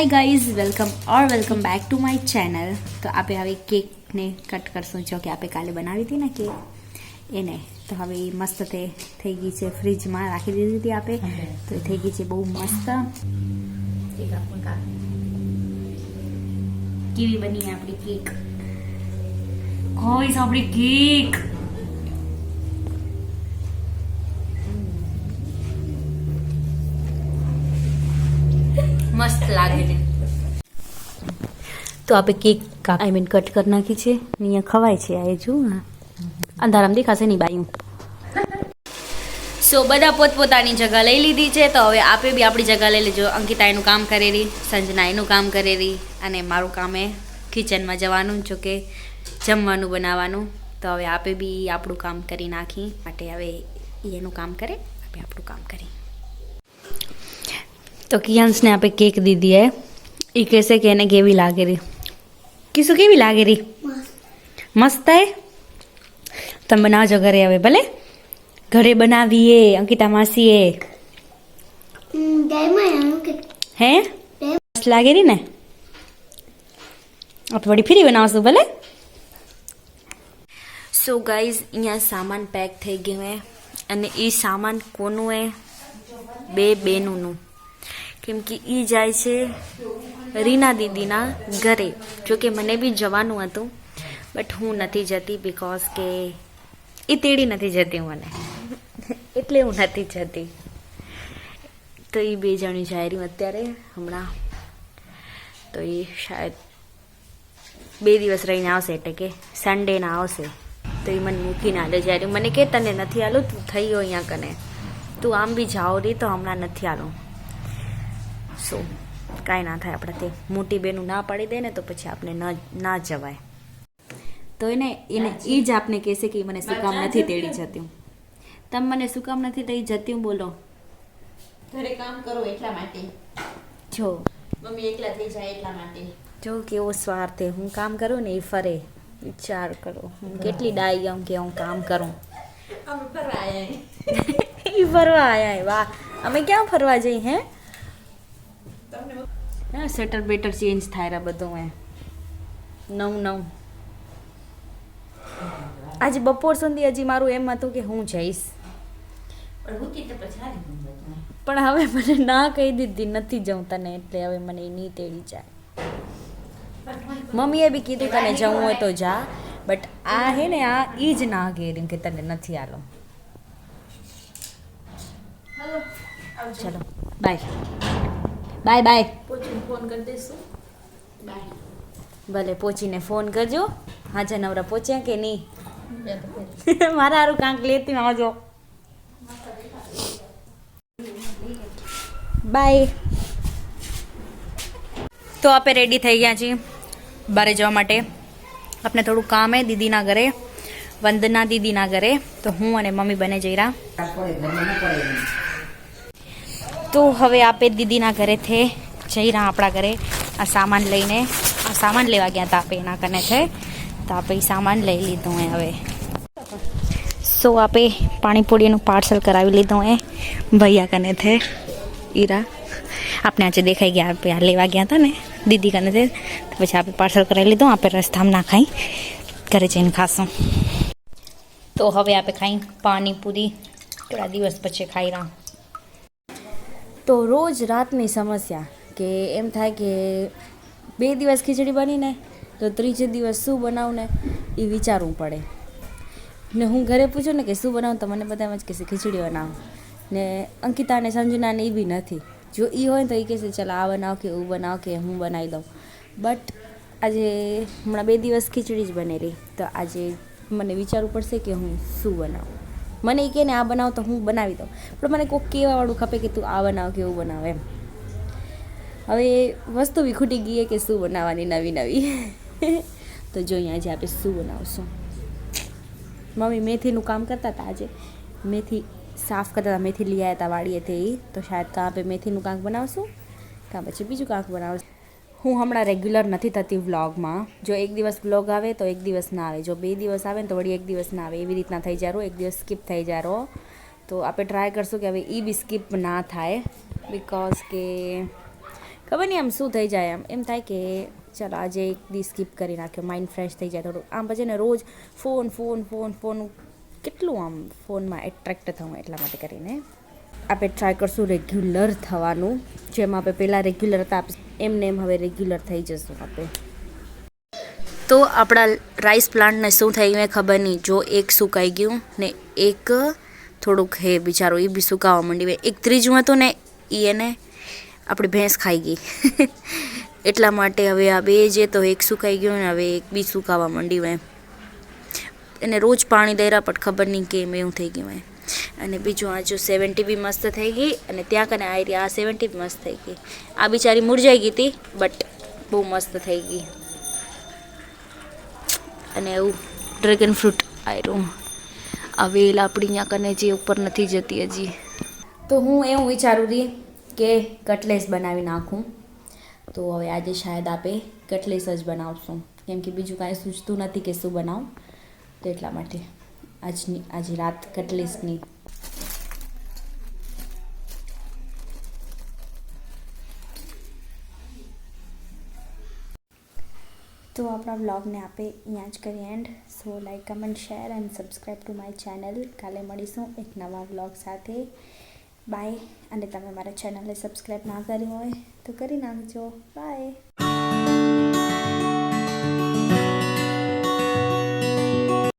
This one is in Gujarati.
Hi guys welcome or welcome back to my channel તો આપણે હવે કેકને કટ કરશું જો કે આપણે કાલે બનાવી હતી ને કેક એને તો હવે એ મસ્ત તે થઈ ગઈ છે ફ્રીજમાં રાખી દીધી હતી આપણે તો એ થઈ ગઈ છે બહુ મસ્ત કેવી બની આપણી કેક ગાઈઝ આપણી કેક તો આપણે કેક આઈ મીન કટ કરી નાખી છે. અહીંયા ખવાય છે આ એ જો અંધારામ દેખાશે નહીં બાયું. સો બધા પોતપોતાની જગા લઈ લીધી છે. તો હવે આપે બી આપણી જગા લઈ લેજો. અંકિતા એનું કામ કરેલી સંજના એનું કામ કરેલી અને મારું કામ એ કિચનમાં જવાનું જો કે જમવાનું બનાવવાનું. તો હવે આપે બી આપણું કામ કરી નાખી. માટે હવે એનું કામ કરે આપણે આપણું કામ કરી. તો કિયાન્સને આપણે કેક દીધી હે. એ કહેશે કે એને કેવી લાગે રહી કેવી લાગે રી? મસ્ત હે? તમે બનાવજો ઘરે હવે ભલે? ઘરે બનાવીએ અંકિતા માસીએ. હે મસ્ત લાગે રી ને? આપણે વળી ફરી બનાવશું ભલે? સો ગાઈઝ અહીંયા સામાન પેક થઈ ગયું હે. અને એ સામાન કોનું હે? બે બેનુંનું. કેમ કે એ જાય છે રીના દીદીના ઘરે. જોકે મને બી જવાનું હતું બટ હું નથી જતી બિકોઝ કે એ તેડી નથી જતી મને. એટલે હું નથી જતી. તો એ બે જણી રહ્યું અત્યારે હમણાં. તો એ શાયદ બે દિવસ રહીને આવશે એટલે કે સન્ડેના આવશે. તો એ મને મૂકીને આલે જ્યારે મને કે તને નથી આલું તું થઈ ગયો અહીંયા કને. તું આમ બી જાઓ રી તો હમણાં નથી આલું સો. કાંઈ ના થાય આપણાથી મોટી બેનું ના પાડી દે ને તો પછી આપણે ન ના જવાય. તો એને એને એ જ આપને કહેશે કે મને શું કામ નથી તેડી જતી. તમે મને શું કામ નથી તેડી જતી બોલો. ઘરે કામ કરો એટલા માટે. જો. મમ્મી એકલા થઈ જાય એટલા માટે. જો કેવો સ્વાર્થ હું કામ કરું ને એ ફરે. વિચાર કરો. હું કેટલી ડાઈ આમ કે હું કામ કરું. અમે ફરવા આવ્યા એ ફરવા આવ્યા વાહ. અમે ક્યાં ફરવા જઈ હે? ના સેટર બેટર ચેન્જ થાય રા બધું એ નવ નવ. આજે બપોર સુધી હજી મારું એમ હતું કે હું જઈશ. પણ હવે મને ના કહી દીધી નથી જવું તને એટલે હવે મને એની તેડી જાય. મમ્મીએ બી કીધું તને જવું હોય તો જા બટ આ હે ને આ ઈ જ ના ઘેરી કે તને નથી આલો. ચલો બાય બાય બાય. ફોન કરી દઈશું. બાય. ભલે પહોંચીને ફોન કરજો. હાજર નવરા પહોંચ્યા કે નહીં. મારા હારું કાંક લેતી આવજો. બાય. તો આપણે રેડી થઈ ગયા છીએ બારે જવા માટે. આપણે થોડું કામ હે દીદીના ઘરે વંદના દીદીના ઘરે. તો હું અને મમ્મી બને જઈ રહ્યા. તો હવે આપણે દીદીના ઘરેથી જઈ રહ્યા આપણા ઘરે આ સામાન લઈને, આ સામાન લેવા ગયા હતા આપણે એના કને છે તો આપણે ઈ સામાન લઈ લીધું હે હવે. સો આપે પાણીપુરીનું પાર્સલ કરાવી લીધું એ ભૈયા કને થે ઈરા આપણે આજે દેખાઈ ગયા આપણે આ લેવા ગયા હતા ને, દીદી કને થે, તો પછી આપણે પાર્સલ કરાવી લીધું આપણે રસ્તામાં ના ખાઈ, ઘરે જઈને ખાશું. તો હવે આપણે ખાઈ પાણીપુરી, થોડા દિવસ પછી ખાઈ રહ્યા તો રોજ રાતની સમસ્યા કે એમ થાય કે બે દિવસ ખીચડી બનીને, તો ત્રીજે દિવસ શું બનાવું ને એ વિચારવું પડે. ને હું ઘરે પૂછું ને કે શું બનાવું, તો મને બધા એમ જ કહેશે ખીચડી બનાવું. ને અંકિતા અને સંજના એ બી નથી. જો એ હોય તો એ કહેશે, ચાલ આ બનાવ કે એવું બનાવ કે હું બનાવી દઉં. બટ આજે હમણાં બે દિવસ ખીચડી જ બનેલી, તો આજે મને વિચારવું પડશે કે હું શું બનાવું. મને એ કહે ને, આ બનાવ તો હું બનાવી દઉં. પણ મને કોઈક કહેવાવાળું ખપે કે, તું આ બનાવ કેવું બનાવ? એમ. હવે વસ્તુ બી ખૂટી ગઈ કે શું બનાવવાની નવી નવી. તો જોઈએ આજે આપણે શું બનાવશું. મમ્મી મેથીનું કામ કરતા હતા આજે. મેથી સાફ કરતા હતા, મેથી લઈ આવ્યા હતા વાડીએથી. તો શાયદ કાં આપણે મેથીનું કાંક બનાવશું, કાં પછી બીજું કાંક બનાવશું. હું હમણાં રેગ્યુલર નથી થતી વ્લોગમાં જો એક દિવસ વ્લોગ આવે તો એક દિવસ ના આવે. જો બે દિવસ આવે ને તો વળી એક દિવસ ના આવે. એવી રીતના થઈ જારો. એક દિવસ સ્કીપ થઈ જારો. તો આપણે ટ્રાય કરશું કે હવે એ બી સ્કીપ ના થાય. બિકોઝ કે ખબર નહીં આમ શું થઈ જાય. એમ એમ થાય કે ચાલો આજે એક દી સ્કીપ કરી નાખ્યો. માઇન્ડ ફ્રેશ થઈ જાય થોડું. આમ પછી ને રોજ ફોન ફોન ફોન ફોન કેટલું આમ ફોનમાં એટ્રેક્ટ થવું એટલા માટે કરીને. આપણે ટ્રાય કરશું રેગ્યુલર થવાનું. જેમ આપણે પહેલાં રેગ્યુલર હતા, એમને એમ હવે રેગ્યુલર થઈ જશું આપણે તો આપણા રાઈસ પ્લાન્ટને શું થઈ ગયું ખબર નહીં. જો એક સુકાઈ ગયું ને એક થોડુંક હે બિચારો, એ બી સુકાવા માંડી એક ત્રીજું હતું ને એ એને આપણી ભેંસ ખાઈ ગઈ. એટલા માટે હવે આ બે જે તો એક સુકાઈ ગયું ને, હવે એક બી સુકાવા એમ. એને રોજ પાણી દઈ રહ્યા પણ ખબર નહીં કેમ એવું થઈ ગયું અને બીજું આ સેવન્ટી બી મસ્ત થઈ ગઈ અને ત્યાં કને આવી આ સેવન્ટી બી મસ્ત થઈ ગઈ. આ બિચારી મુરઝાઈ ગઈ હતી બટ બહુ મસ્ત થઈ ગઈ. અને એવું ડ્રેગન ફ્રૂટ આવ્યું આ વેલ આપણી અહીંયા કને જે ઉપર નથી જતી હજી. તો હું એવું વિચારું રહી કે કટલેસ બનાવી નાખું. તો હવે આજે શાયદ આપે કટલેસ જ બનાવશું. કેમ કે બીજું કાંઈ સૂચતું નથી કે શું બનાવું. તો એટલા માટે આજની, આજે રાત કટલેસની તો આપણા વ્લોગને આપે અહીંયા જ કરી and so like comment share and subscribe to my channel કાલે મળીશું એક નવા વ્લોગ સાથે. બાય અને તમે મારા ચેનલને સબસ્ક્રાઈબ ના કરી હોય તો કરી નાખજો. બાય